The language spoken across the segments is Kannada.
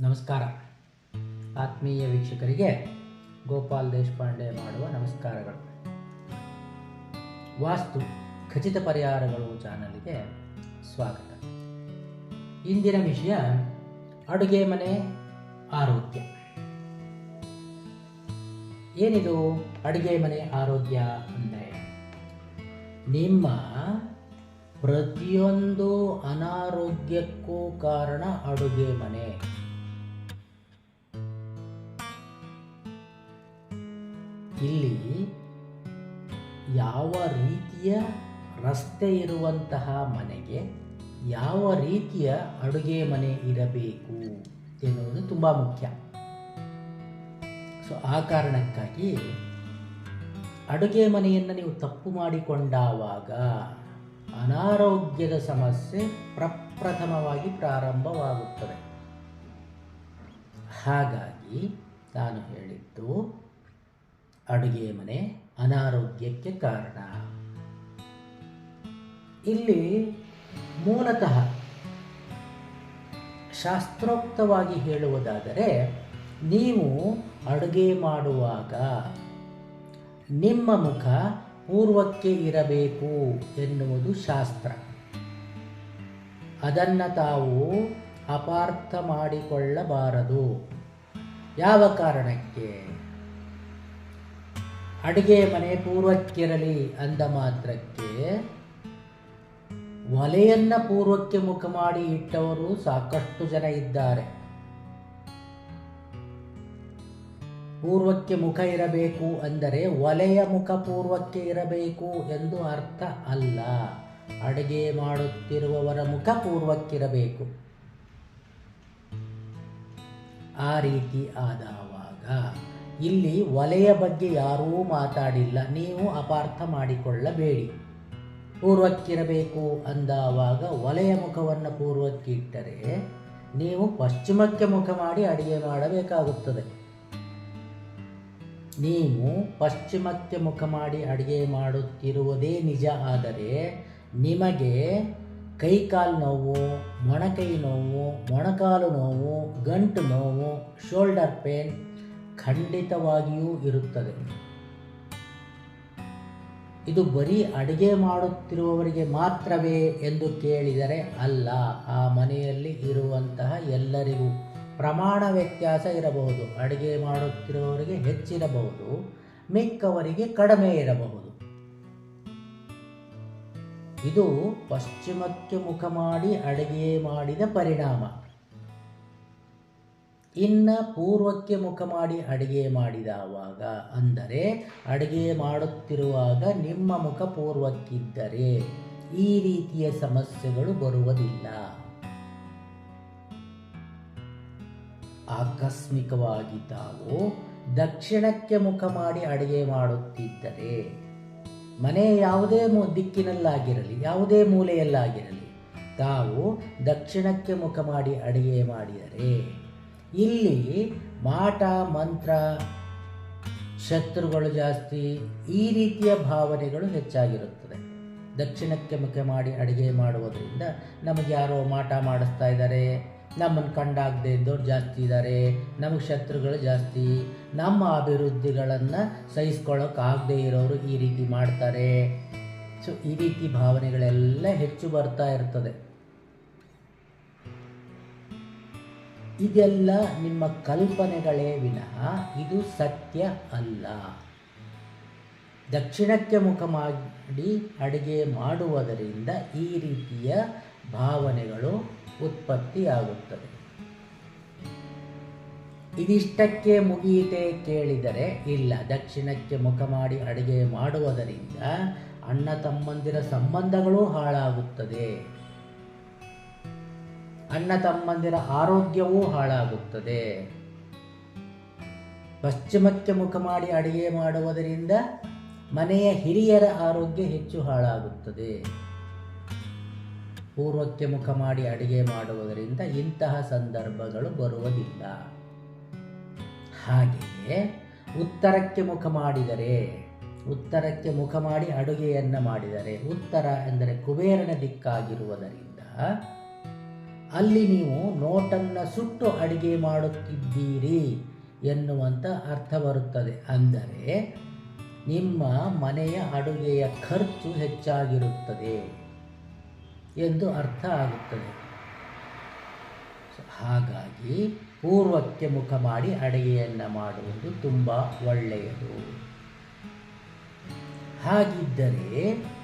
ನಮಸ್ಕಾರ. ಆತ್ಮೀಯ ವೀಕ್ಷಕರಿಗೆ ಗೋಪಾಲ್ ದೇಶಪಾಂಡೆ ಮಾಡುವ ನಮಸ್ಕಾರಗಳು. ವಾಸ್ತು ಖಚಿತ ಪರಿಹಾರಗಳು ಚಾನಲ್ಗೆ ಸ್ವಾಗತ. ಇಂದಿನ ವಿಷಯ ಅಡುಗೆ ಮನೆ ಆರೋಗ್ಯ. ಏನಿದು ಅಡುಗೆ ಮನೆ ಆರೋಗ್ಯ ಅಂದರೆ? ನಿಮ್ಮ ಪ್ರತಿಯೊಂದು ಅನಾರೋಗ್ಯಕ್ಕೂ ಕಾರಣ ಅಡುಗೆ ಮನೆ. ಇಲ್ಲಿ ಯಾವ ರೀತಿಯ ರಸ್ತೆ ಇರುವಂತಹ ಮನೆಗೆ ಯಾವ ರೀತಿಯ ಅಡುಗೆ ಮನೆ ಇರಬೇಕು ಎನ್ನುವುದು ತುಂಬ ಮುಖ್ಯ. ಸೊ ಆ ಕಾರಣಕ್ಕಾಗಿ ಅಡುಗೆ ಮನೆಯನ್ನು ನೀವು ತಪ್ಪು ಮಾಡಿಕೊಂಡಾವಾಗ ಅನಾರೋಗ್ಯದ ಸಮಸ್ಯೆ ಪ್ರಪ್ರಥಮವಾಗಿ ಪ್ರಾರಂಭವಾಗುತ್ತದೆ. ಹಾಗಾಗಿ ನಾನು ಹೇಳಿದ್ದು ಅಡುಗೆ ಮನೆ ಅನಾರೋಗ್ಯಕ್ಕೆ ಕಾರಣ. ಇಲ್ಲಿ ಮೂಲತಃ ಶಾಸ್ತ್ರೋಕ್ತವಾಗಿ ಹೇಳುವುದಾದರೆ, ನೀವು ಅಡುಗೆ ಮಾಡುವಾಗ ನಿಮ್ಮ ಮುಖ ಪೂರ್ವಕ್ಕೆ ಇರಬೇಕು ಎನ್ನುವುದು ಶಾಸ್ತ್ರ. ಅದನ್ನು ತಾವು ಅಪಾರ್ಥ ಮಾಡಿಕೊಳ್ಳಬಾರದು. ಯಾವ ಕಾರಣಕ್ಕೆ? ಅಡುಗೆ ಮನೆ ಪೂರ್ವಕ್ಕಿರಲಿ ಅಂದ ಮಾತ್ರಕ್ಕೆ ಒಲೆಯನ್ನ ಪೂರ್ವಕ್ಕೆ ಮುಖ ಮಾಡಿ ಇಟ್ಟವರು ಸಾಕಷ್ಟು ಜನ ಇದ್ದಾರೆ. ಪೂರ್ವಕ್ಕೆ ಮುಖ ಇರಬೇಕು ಅಂದರೆ ಒಲೆಯ ಮುಖ ಪೂರ್ವಕ್ಕೆ ಇರಬೇಕು ಎಂದು ಅರ್ಥ ಅಲ್ಲ. ಅಡುಗೆ ಮಾಡುತ್ತಿರುವವರ ಮುಖ ಪೂರ್ವಕ್ಕಿರಬೇಕು. ಆ ರೀತಿ ಆದವಾಗ ಇಲ್ಲಿ ಒಲೆಯ ಬಗ್ಗೆ ಯಾರೂ ಮಾತಾಡಿಲ್ಲ. ನೀವು ಅಪಾರ್ಥ ಮಾಡಿಕೊಳ್ಳಬೇಡಿ. ಪೂರ್ವಕ್ಕಿರಬೇಕು ಅಂದಾವಾಗ ಒಲೆಯ ಮುಖವನ್ನು ಪೂರ್ವಕ್ಕಿಟ್ಟರೆ ನೀವು ಪಶ್ಚಿಮಕ್ಕೆ ಮುಖ ಮಾಡಿ ಅಡಿಗೆ ಮಾಡಬೇಕಾಗುತ್ತದೆ. ನೀವು ಪಶ್ಚಿಮಕ್ಕೆ ಮುಖ ಮಾಡಿ ಅಡಿಗೆ ಮಾಡುತ್ತಿರುವುದೇ ನಿಜ. ಆದರೆ ನಿಮಗೆ ಕೈಕಾಲು ನೋವು, ಮೊಣಕೈ ನೋವು, ಮೊಣಕಾಲು ನೋವು, ಗಂಟು ನೋವು, ಶೋಲ್ಡರ್ ಪೇನ್ ಖಂಡಿತವಾಗಿಯೂ ಇರುತ್ತದೆ. ಇದು ಬರೀ ಅಡುಗೆ ಮಾಡುತ್ತಿರುವವರಿಗೆ ಮಾತ್ರವೇ ಎಂದು ಕೇಳಿದರೆ ಅಲ್ಲ, ಆ ಮನೆಯಲ್ಲಿ ಇರುವಂತಹ ಎಲ್ಲರಿಗೂ ಪ್ರಮಾಣ ವ್ಯತ್ಯಾಸ ಇರಬಹುದು. ಅಡುಗೆ ಮಾಡುತ್ತಿರುವವರಿಗೆ ಹೆಚ್ಚಿರಬಹುದು, ಮಿಕ್ಕವರಿಗೆ ಕಡಿಮೆ ಇರಬಹುದು. ಇದು ಪಶ್ಚಿಮಕ್ಕೆ ಮುಖ ಮಾಡಿ ಅಡುಗೆ ಮಾಡಿದ ಪರಿಣಾಮ. ಇನ್ನು ಪೂರ್ವಕ್ಕೆ ಮುಖ ಮಾಡಿ ಅಡುಗೆ ಮಾಡಿದವಾಗ, ಅಂದರೆ ಅಡುಗೆ ಮಾಡುತ್ತಿರುವಾಗ ನಿಮ್ಮ ಮುಖ ಪೂರ್ವಕ್ಕಿದ್ದರೆ ಈ ರೀತಿಯ ಸಮಸ್ಯೆಗಳು ಬರುವುದಿಲ್ಲ. ಆಕಸ್ಮಿಕವಾಗಿ ತಾವು ದಕ್ಷಿಣಕ್ಕೆ ಮುಖ ಮಾಡಿ ಅಡುಗೆ ಮಾಡುತ್ತಿದ್ದರೆ, ಮನೆ ಯಾವುದೇ ದಿಕ್ಕಿನಲ್ಲಾಗಿರಲಿ, ಯಾವುದೇ ಮೂಲೆಯಲ್ಲಾಗಿರಲಿ, ತಾವು ದಕ್ಷಿಣಕ್ಕೆ ಮುಖ ಮಾಡಿ ಅಡುಗೆ ಮಾಡಿದರೆ ಇಲ್ಲಿ ಮಾಟ, ಮಂತ್ರ, ಶತ್ರುಗಳು ಜಾಸ್ತಿ ಈ ರೀತಿಯ ಭಾವನೆಗಳು ಹೆಚ್ಚಾಗಿರುತ್ತದೆ. ದಕ್ಷಿಣಕ್ಕೆ ಮುಖ ಮಾಡಿ ಅಡುಗೆ ಮಾಡುವುದರಿಂದ ನಮಗೆ ಯಾರೋ ಮಾಟ ಮಾಡಿಸ್ತಾ ಇದ್ದಾರೆ. ನಮ್ಮನ್ನು ಕಂಡಾಗದೆ ಇದ್ದವ್ರು ಜಾಸ್ತಿ ಇದ್ದಾರೆ. ನಮಗೆ ಶತ್ರುಗಳು ಜಾಸ್ತಿ. ನಮ್ಮ ಅಭಿವೃದ್ಧಿಗಳನ್ನು ಸಹಿಸ್ಕೊಳ್ಳೋಕ್ಕಾಗದೇ ಇರೋರು ಈ ರೀತಿ ಮಾಡ್ತಾರೆ. ಸೊ ಈ ರೀತಿ ಭಾವನೆಗಳೆಲ್ಲ ಹೆಚ್ಚು ಬರ್ತಾ ಇರ್ತದೆ. ಇದೆಲ್ಲ ನಿಮ್ಮ ಕಲ್ಪನೆಗಳೇ ವಿನಃ ಇದು ಸತ್ಯ ಅಲ್ಲ. ದಕ್ಷಿಣಕ್ಕೆ ಮುಖ ಮಾಡಿ ಅಡುಗೆ ಮಾಡುವುದರಿಂದ ಈ ರೀತಿಯ ಭಾವನೆಗಳು ಉತ್ಪತ್ತಿಯಾಗುತ್ತದೆ ಇದಿಷ್ಟಕ್ಕೆ ಮುಗಿಯಿತೆ ಕೇಳಿದರೆ ಇಲ್ಲ, ದಕ್ಷಿಣಕ್ಕೆ ಮುಖ ಮಾಡಿ ಅಡುಗೆ ಮಾಡುವುದರಿಂದ ಅಣ್ಣ ತಮ್ಮಂದಿರ ಸಂಬಂಧಗಳು ಹಾಳಾಗುತ್ತದೆ. ಅಣ್ಣ ತಮ್ಮಂದಿರ ಆರೋಗ್ಯವೂ ಹಾಳಾಗುತ್ತದೆ. ಪಶ್ಚಿಮಕ್ಕೆ ಮುಖ ಮಾಡಿ ಅಡಿಗೆ ಮಾಡುವುದರಿಂದ ಮನೆಯ ಹಿರಿಯರ ಆರೋಗ್ಯ ಹೆಚ್ಚು ಹಾಳಾಗುತ್ತದೆ. ಪೂರ್ವಕ್ಕೆ ಮುಖ ಮಾಡಿ ಅಡಿಗೆ ಮಾಡುವುದರಿಂದ ಇಂತಹ ಸಂದರ್ಭಗಳು ಬರುವುದಿಲ್ಲ. ಹಾಗೆಯೇ ಉತ್ತರಕ್ಕೆ ಮುಖ ಮಾಡಿದರೆ, ಉತ್ತರಕ್ಕೆ ಮುಖ ಮಾಡಿ ಅಡುಗೆಯನ್ನು ಮಾಡಿದರೆ, ಉತ್ತರ ಎಂದರೆ ಕುಬೇರನ ದಿಕ್ಕಾಗಿರುವುದರಿಂದ ಅಲ್ಲಿ ನೀವು ನೋಟನ್ನು ಸುಟ್ಟು ಅಡಿಗೆ ಮಾಡುತ್ತಿದ್ದೀರಿ ಎನ್ನುವಂಥ ಅರ್ಥ ಬರುತ್ತದೆ. ಅಂದರೆ ನಿಮ್ಮ ಮನೆಯ ಅಡುಗೆಯ ಖರ್ಚು ಹೆಚ್ಚಾಗಿರುತ್ತದೆ ಎಂದು ಅರ್ಥ ಆಗುತ್ತದೆ. ಹಾಗಾಗಿ ಪೂರ್ವಕ್ಕೆ ಮುಖ ಮಾಡಿ ಅಡುಗೆಯನ್ನು ಮಾಡುವುದು ತುಂಬ ಒಳ್ಳೆಯದು. ಹಾಗಿದ್ದರೆ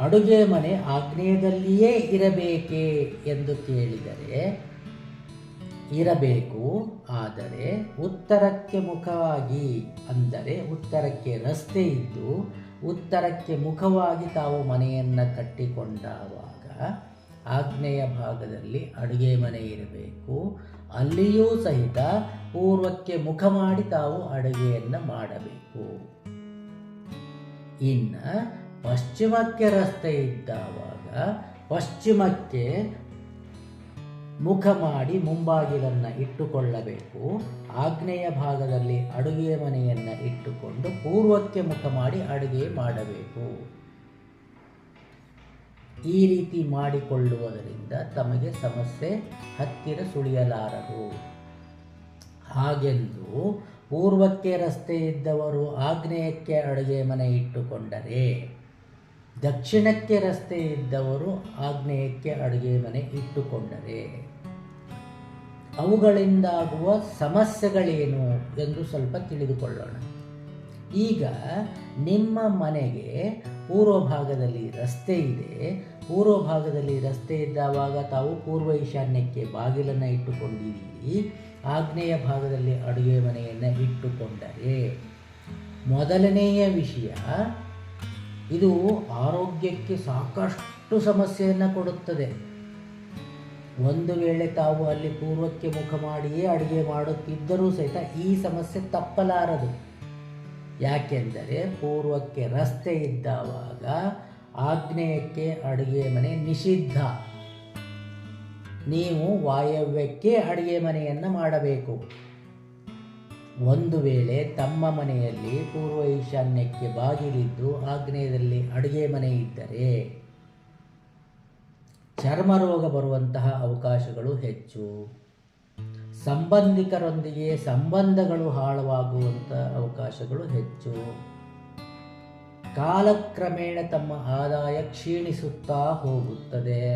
ಅಡುಗೆ ಮನೆ ಆಗ್ನೇಯದಲ್ಲಿಯೇ ಇರಬೇಕೇ ಎಂದು ಕೇಳಿದರೆ, ಇರಬೇಕು, ಆದರೆ ಉತ್ತರಕ್ಕೆ ಮುಖವಾಗಿ ಅಂದರೆ ಉತ್ತರಕ್ಕೆ ರಸ್ತೆ ಇದ್ದು ಉತ್ತರಕ್ಕೆ ಮುಖವಾಗಿ ತಾವು ಮನೆಯನ್ನು ಕಟ್ಟಿಕೊಂಡಾಗ ಆಗ್ನೇಯ ಭಾಗದಲ್ಲಿ ಅಡುಗೆ ಮನೆ ಇರಬೇಕು. ಅಲ್ಲಿಯೂ ಸಹಿತ ಪೂರ್ವಕ್ಕೆ ಮುಖ ಮಾಡಿ ತಾವು ಅಡುಗೆಯನ್ನು ಮಾಡಬೇಕು. ಇನ್ನು ಪಶ್ಚಿಮಕ್ಕೆ ರಸ್ತೆ ಇದ್ದಾವಾಗ ಪಶ್ಚಿಮಕ್ಕೆ ಮುಖ ಮಾಡಿ ಮುಂಬಾಗಿಲನ್ನು ಇಟ್ಟುಕೊಳ್ಳಬೇಕು. ಆಗ್ನೇಯ ಭಾಗದಲ್ಲಿ ಅಡುಗೆ ಮನೆಯನ್ನು ಇಟ್ಟುಕೊಂಡು ಪೂರ್ವಕ್ಕೆ ಮುಖ ಮಾಡಿ ಅಡುಗೆ ಮಾಡಬೇಕು. ಈ ರೀತಿ ಮಾಡಿಕೊಳ್ಳುವುದರಿಂದ ತಮಗೆ ಸಮಸ್ಯೆ ಹತ್ತಿರ ಸುಳಿಯಲಾರದು. ಹಾಗೆಂದು ಪೂರ್ವಕ್ಕೆ ರಸ್ತೆ ಇದ್ದವರು ಆಗ್ನೇಯಕ್ಕೆ ಅಡುಗೆ ಮನೆ ಇಟ್ಟುಕೊಂಡರೆ ದಕ್ಷಿಣಕ್ಕೆ ರಸ್ತೆ ಇದ್ದವರು ಆಗ್ನೇಯಕ್ಕೆ ಅಡುಗೆ ಮನೆ ಇಟ್ಟುಕೊಂಡರೆ. ಅವುಗಳಿಂದಾಗುವ ಸಮಸ್ಯೆಗಳೇನು ಎಂದು ಸ್ವಲ್ಪ ತಿಳಿದುಕೊಳ್ಳೋಣ. ಈಗ ನಿಮ್ಮ ಮನೆಗೆ ಪೂರ್ವ ಭಾಗದಲ್ಲಿ ರಸ್ತೆ ಇದೆ. ಪೂರ್ವ ಭಾಗದಲ್ಲಿ ರಸ್ತೆ ಇದ್ದಾವಾಗ ತಾವು ಪೂರ್ವ ಈಶಾನ್ಯಕ್ಕೆ ಬಾಗಿಲನ್ನು ಇಟ್ಟುಕೊಂಡಿದ್ದೀರಿ. ಆಗ್ನೇಯ ಭಾಗದಲ್ಲಿ ಅಡುಗೆ ಮನೆಯನ್ನು ಇಟ್ಟುಕೊಂಡರೆ. ಮೊದಲನೆಯ ವಿಷಯ ಇದು ಆರೋಗ್ಯಕ್ಕೆ ಸಾಕಷ್ಟು ಸಮಸ್ಯೆಯನ್ನು ಕೊಡುತ್ತದೆ. ಒಂದು ವೇಳೆ ತಾವು ಅಲ್ಲಿ ಪೂರ್ವಕ್ಕೆ ಮುಖ ಮಾಡಿಯೇ ಅಡುಗೆ ಮಾಡುತ್ತಿದ್ದರೂ ಸಹಿತ ಈ ಸಮಸ್ಯೆ ತಪ್ಪಲಾರದು. ಯಾಕೆಂದರೆ ಪೂರ್ವಕ್ಕೆ ರಸ್ತೆ ಇದ್ದಾವಾಗ ಆಗ್ನೇಯಕ್ಕೆ ಅಡುಗೆ ಮನೆ ನಿಷಿದ್ಧ. ನೀವು ವಾಯವ್ಯಕ್ಕೆ ಅಡುಗೆ ಮನೆಯನ್ನು ಮಾಡಬೇಕು. ಒಂದು ವೇಳೆ ತಮ್ಮ ಮನೆಯಲ್ಲಿ ಪೂರ್ವ ಈಶಾನ್ಯಕ್ಕೆ ಬಾಗಿಲಿದ್ದು ಆಗ್ನೇಯದಲ್ಲಿ ಅಡುಗೆ ಮನೆ ಇದ್ದರೆ ಚರ್ಮ ರೋಗ ಬರುವಂತಹ ಅವಕಾಶಗಳು ಹೆಚ್ಚು. ಸಂಬಂಧಿಕರೊಂದಿಗೆ ಸಂಬಂಧಗಳು ಹಾಳವಾಗುವಂಥ ಅವಕಾಶಗಳು ಹೆಚ್ಚು. ಕಾಲಕ್ರಮೇಣ ತಮ್ಮ ಆದಾಯ ಕ್ಷೀಣಿಸುತ್ತಾ ಹೋಗುತ್ತದೆ.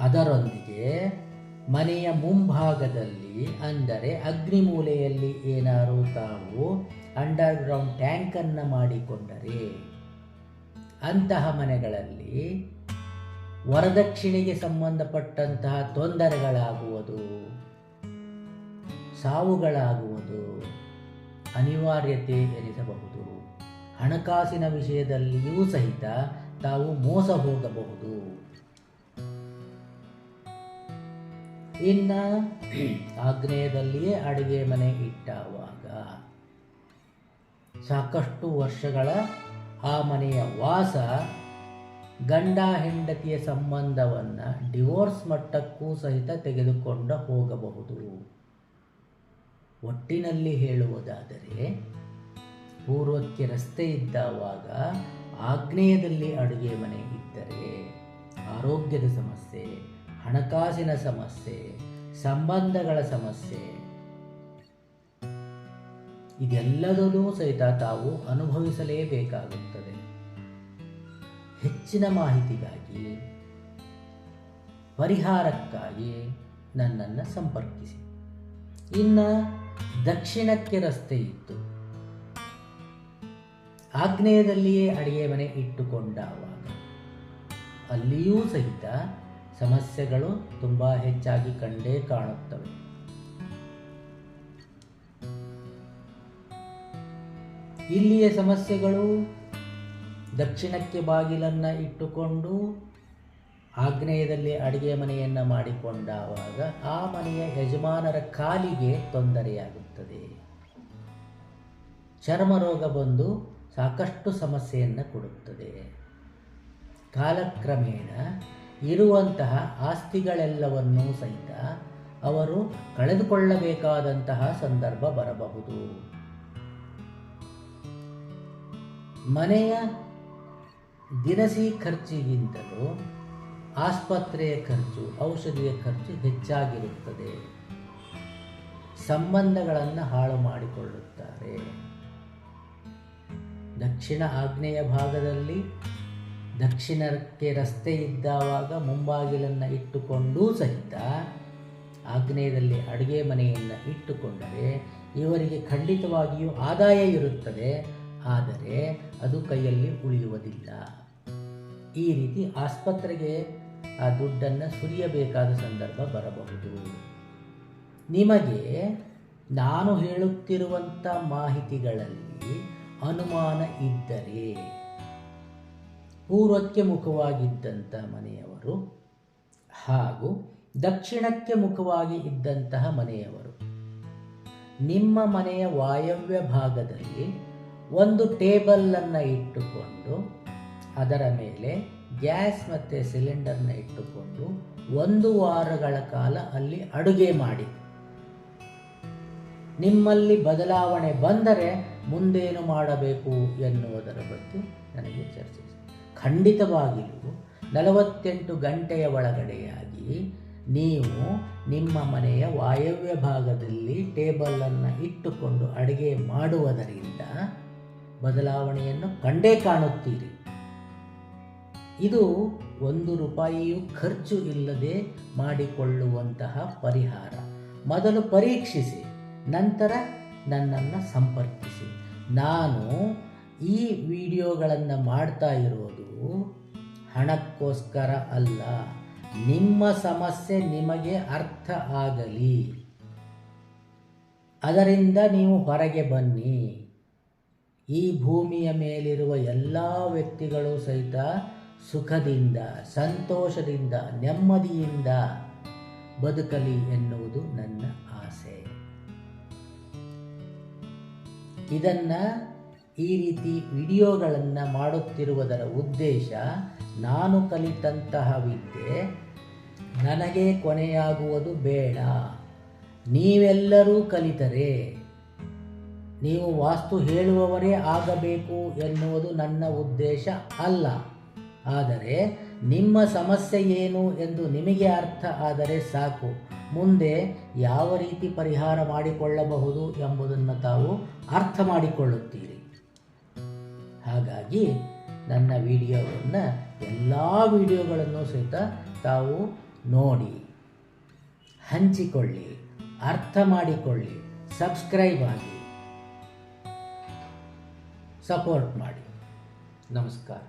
ಅದರೊಂದಿಗೆ ಮನೆಯ ಮುಂಭಾಗದಲ್ಲಿ ಅಂದರೆ ಅಗ್ನಿಮೂಲೆಯಲ್ಲಿ ಏನಾದರೂ ತಾವು ಅಂಡರ್ಗ್ರೌಂಡ್ ಟ್ಯಾಂಕನ್ನು ಮಾಡಿಕೊಂಡರೆ, ಅಂತಹ ಮನೆಗಳಲ್ಲಿ ವರದಕ್ಷಿಣೆಗೆ ಸಂಬಂಧಪಟ್ಟಂತಹ ತೊಂದರೆಗಳಾಗುವುದು, ಸಾವುಗಳಾಗುವುದು, ಅನಿವಾರ್ಯತೆ ಎನಿಸಬಹುದು. ಹಣಕಾಸಿನ ವಿಷಯದಲ್ಲಿಯೂ ಸಹಿತ ತಾವು ಮೋಸ ಹೋಗಬಹುದು. ಇನ್ನು ಆಗ್ನೇಯದಲ್ಲಿಯೇ ಅಡುಗೆ ಮನೆ ಇಟ್ಟಾವಾಗ ಸಾಕಷ್ಟು ವರ್ಷಗಳ ಆ ಮನೆಯ ವಾಸ ಗಂಡ ಹೆಂಡತಿಯ ಸಂಬಂಧವನ್ನು ಡಿವೋರ್ಸ್ ಮಟ್ಟಕ್ಕೂ ಸಹಿತ ತೆಗೆದುಕೊಂಡು ಹೋಗಬಹುದು. ಒಟ್ಟಿನಲ್ಲಿ ಹೇಳುವುದಾದರೆ, ಪೂರ್ವಕ್ಕೆ ರಸ್ತೆ ಇದ್ದಾವಾಗ ಆಗ್ನೇಯದಲ್ಲಿ ಅಡುಗೆ ಮನೆ ಇದ್ದರೆ ಆರೋಗ್ಯದ ಸಮಸ್ಯೆ ಹಣಕಾಸಿನ ಸಮಸ್ಯೆ, ಸಂಬಂಧಗಳ ಸಮಸ್ಯೆ, ಇದೆಲ್ಲದನ್ನೂ ಸಹಿತ ತಾವು ಅನುಭವಿಸಲೇಬೇಕಾಗುತ್ತದೆ. ಹೆಚ್ಚಿನ ಮಾಹಿತಿಗಾಗಿ, ಪರಿಹಾರಕ್ಕಾಗಿ ನನ್ನನ್ನು ಸಂಪರ್ಕಿಸಿ. ಇನ್ನು ದಕ್ಷಿಣಕ್ಕೆ ರಸ್ತೆ ಇತ್ತು. ಆಗ್ನೇಯದಲ್ಲಿಯೇ ಅಡಿಗೆ ಮನೆ ಇಟ್ಟುಕೊಂಡಾವಾಗ, ಅಲ್ಲಿಯೂ ಸಹಿತ ಸಮಸ್ಯೆಗಳು ತುಂಬ ಹೆಚ್ಚಾಗಿ ಕಂಡೇ ಕಾಣುತ್ತವೆ. ಇಲ್ಲಿಯ ಸಮಸ್ಯೆಗಳು ದಕ್ಷಿಣಕ್ಕೆ ಬಾಗಿಲನ್ನು ಇಟ್ಟುಕೊಂಡು ಆಗ್ನೇಯದಲ್ಲಿ ಅಡಿಗೆ ಮನೆಯನ್ನು ಮಾಡಿಕೊಂಡಾಗ ಆ ಮನೆಯ ಯಜಮಾನರ ಕಾಲಿಗೆ ತೊಂದರೆಯಾಗುತ್ತದೆ. ಚರ್ಮ ರೋಗ ಬಂದು ಸಾಕಷ್ಟು ಸಮಸ್ಯೆಯನ್ನು ಕೊಡುತ್ತದೆ. ಕಾಲಕ್ರಮೇಣ ಇರುವಂತಹ ಆಸ್ತಿಗಳೆಲ್ಲವನ್ನೂ ಸಹಿತ ಅವರು ಕಳೆದುಕೊಳ್ಳಬೇಕಾದಂತಹ ಸಂದರ್ಭ ಬರಬಹುದು. ಮನೆಯ ದಿನಸಿ ಖರ್ಚಿಗಿಂತಲೂ ಆಸ್ಪತ್ರೆಯ ಖರ್ಚು, ಔಷಧಿಯ ಖರ್ಚು ಹೆಚ್ಚಾಗಿರುತ್ತದೆ. ಸಂಬಂಧಗಳನ್ನು ಹಾಳು ಮಾಡಿಕೊಳ್ಳುತ್ತಾರೆ. ದಕ್ಷಿಣ ಆಗ್ನೇಯ ಭಾಗದಲ್ಲಿ ದಕ್ಷಿಣಕ್ಕೆ ರಸ್ತೆ ಇದ್ದಾವಾಗ ಮುಂಬಾಗಿಲನ್ನು ಇಟ್ಟುಕೊಂಡೂ ಸಹಿತ ಆಗ್ನೇಯದಲ್ಲಿ ಅಡುಗೆ ಮನೆಯನ್ನು ಇಟ್ಟುಕೊಂಡರೆ ಇವರಿಗೆ ಖಂಡಿತವಾಗಿಯೂ ಆದಾಯ ಇರುತ್ತದೆ. ಆದರೆ ಅದು ಕೈಯಲ್ಲಿ ಉಳಿಯುವುದಿಲ್ಲ. ಈ ರೀತಿ ಆಸ್ಪತ್ರೆಗೆ ಆ ದುಡ್ಡನ್ನು ಸುರಿಯಬೇಕಾದ ಸಂದರ್ಭ ಬರಬಹುದು. ನಿಮಗೆ ನಾನು ಹೇಳುತ್ತಿರುವಂಥ ಮಾಹಿತಿಗಳಲ್ಲಿ ಅನುಮಾನ ಇದ್ದರೆ ಪೂರ್ವಕ್ಕೆ ಮುಖವಾಗಿದ್ದಂಥ ಮನೆಯವರು ಹಾಗೂ ದಕ್ಷಿಣಕ್ಕೆ ಮುಖವಾಗಿ ಇದ್ದಂತಹ ಮನೆಯವರು. ನಿಮ್ಮ ಮನೆಯ ವಾಯವ್ಯ ಭಾಗದಲ್ಲಿ ಒಂದು ಟೇಬಲನ್ನು ಇಟ್ಟುಕೊಂಡು, ಅದರ ಮೇಲೆ ಗ್ಯಾಸ್ ಮತ್ತು ಸಿಲಿಂಡರ್ನ ಇಟ್ಟುಕೊಂಡು ಒಂದು ವಾರಗಳ ಕಾಲ ಅಲ್ಲಿ ಅಡುಗೆ ಮಾಡಿ. ನಿಮ್ಮಲ್ಲಿ ಬದಲಾವಣೆ ಬಂದರೆ ಮುಂದೇನು ಮಾಡಬೇಕು ಎನ್ನುವುದರ ಬಗ್ಗೆ ನನಗೆ ಚರ್ಚಿಸಿ. ಖಂಡಿತವಾಗಿಯೂ ನಲವತ್ತೆಂಟು ಗಂಟೆಯ ಒಳಗಡೆಯಾಗಿ ನೀವು ನಿಮ್ಮ ಮನೆಯ ವಾಯವ್ಯ ಭಾಗದಲ್ಲಿ ಟೇಬಲನ್ನು ಇಟ್ಟುಕೊಂಡು ಅಡುಗೆ ಮಾಡುವುದರಿಂದ ಬದಲಾವಣೆಯನ್ನು ಕಂಡೇ ಕಾಣುತ್ತೀರಿ. ಇದು ಒಂದು ರೂಪಾಯಿಯೂ ಖರ್ಚು ಇಲ್ಲದೆ ಮಾಡಿಕೊಳ್ಳುವಂತಹ ಪರಿಹಾರ. ಮೊದಲು ಪರೀಕ್ಷಿಸಿ, ನಂತರ ನನ್ನನ್ನು ಸಂಪರ್ಕಿಸಿ. ನಾನು ಈ ವಿಡಿಯೋಗಳನ್ನು ಮಾಡ್ತಾ ಇರೋದು ಹಣಕ್ಕೋಸ್ಕರ ಅಲ್ಲ, ನಿಮ್ಮ ಸಮಸ್ಯೆ ನಿಮಗೆ ಅರ್ಥ ಆಗಲಿ. ಅದರಿಂದ ನೀವು ಹೊರಗೆ ಬನ್ನಿ. ಈ ಭೂಮಿಯ ಮೇಲಿರುವ ಎಲ್ಲ ವ್ಯಕ್ತಿಗಳು ಸಹಿತ ಸುಖದಿಂದ, ಸಂತೋಷದಿಂದ, ನೆಮ್ಮದಿಯಿಂದ ಬದುಕಲಿ ಎನ್ನುವುದು ನನ್ನ ಆಸೆ. ಇದನ್ನು ಈ ರೀತಿ ವಿಡಿಯೋಗಳನ್ನು ಮಾಡುತ್ತಿರುವುದರ ಉದ್ದೇಶ ನಾನು ಕಲಿತಂತಹ ವಿದ್ಯೆ ನನಗೆ ಕೊನೆಯಾಗುವುದು ಬೇಡ. ನೀವೆಲ್ಲರೂ ಕಲಿತರೆ. ನೀವು ವಾಸ್ತು ಹೇಳುವವರೇ ಆಗಬೇಕು ಎನ್ನುವುದು ನನ್ನ ಉದ್ದೇಶ ಅಲ್ಲ. ಆದರೆ ನಿಮ್ಮ ಸಮಸ್ಯೆ ಏನು ಎಂದು ನಿಮಗೆ ಅರ್ಥ ಆದರೆ ಸಾಕು. ಮುಂದೆ ಯಾವ ರೀತಿ ಪರಿಹಾರ ಮಾಡಿಕೊಳ್ಳಬಹುದು ಎಂಬುದನ್ನು ತಾವು ಅರ್ಥ ಮಾಡಿಕೊಳ್ಳುತ್ತೀರಿ. ಹಾಗಾಗಿ ನನ್ನ ವಿಡಿಯೋವನ್ನು ಎಲ್ಲ ವಿಡಿಯೋಗಳನ್ನು ಸಹಿತ ತಾವು ನೋಡಿ, ಹಂಚಿಕೊಳ್ಳಿ, ಅರ್ಥ ಮಾಡಿಕೊಳ್ಳಿ, ಸಬ್ಸ್ಕ್ರೈಬ್ ಆಗಿ, ಸಪೋರ್ಟ್ ಮಾಡಿ. ನಮಸ್ಕಾರ.